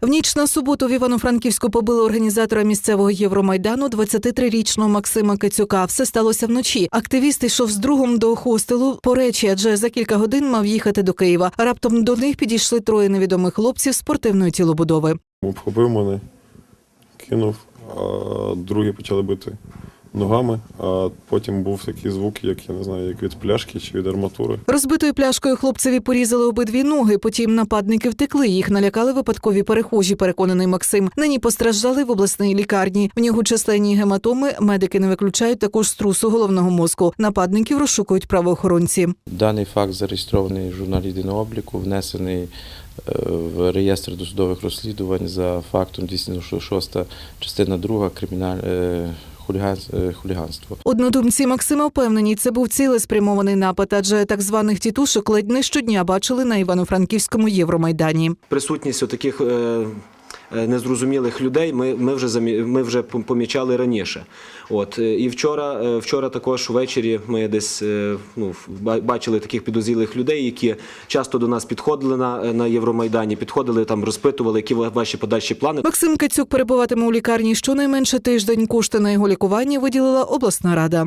В ніч на суботу в Івано-Франківську побили організатора місцевого Євромайдану 23-річного Максима Кацюка. Все сталося вночі. Активіст йшов з другом до хостелу по речі, адже за кілька годин мав їхати до Києва. Раптом до них підійшли троє невідомих хлопців спортивної тілобудови. Обхопив мене, кинув, а другі почали бити ногами, а потім був такий звук, як я не знаю, як від пляшки чи від арматури. Розбитою пляшкою хлопцеві порізали обидві ноги. Потім нападники втекли. Їх налякали випадкові перехожі. Переконаний Максим. Нині постраждали в обласній лікарні. В нього численні гематоми. Медики не виключають також струсу головного мозку. Нападників розшукують правоохоронці. Даний факт зареєстрований в журналі єдиного обліку, внесений е, в реєстр досудових розслідувань за фактом 206 частина 2 криміналь... е, е, хуліганство. Однодумці Максима впевнені, це був цілеспрямований напад, адже так званих тітушок ледь не щодня бачили на Івано-Франківському Євромайдані. присутність таких незрозумілих людей ми, ми вже замі- ми вже помічали раніше. От е, і вчора, е, вчора також ввечері ми десь е, ну, ба- бачили таких підозрілих людей, які часто до нас підходили на, на Євромайдані, підходили там, розпитували, які ва- ваші подальші плани. Максим Кацюк перебуватиме у лікарні щонайменше тиждень. Кошти на його лікування виділила обласна рада.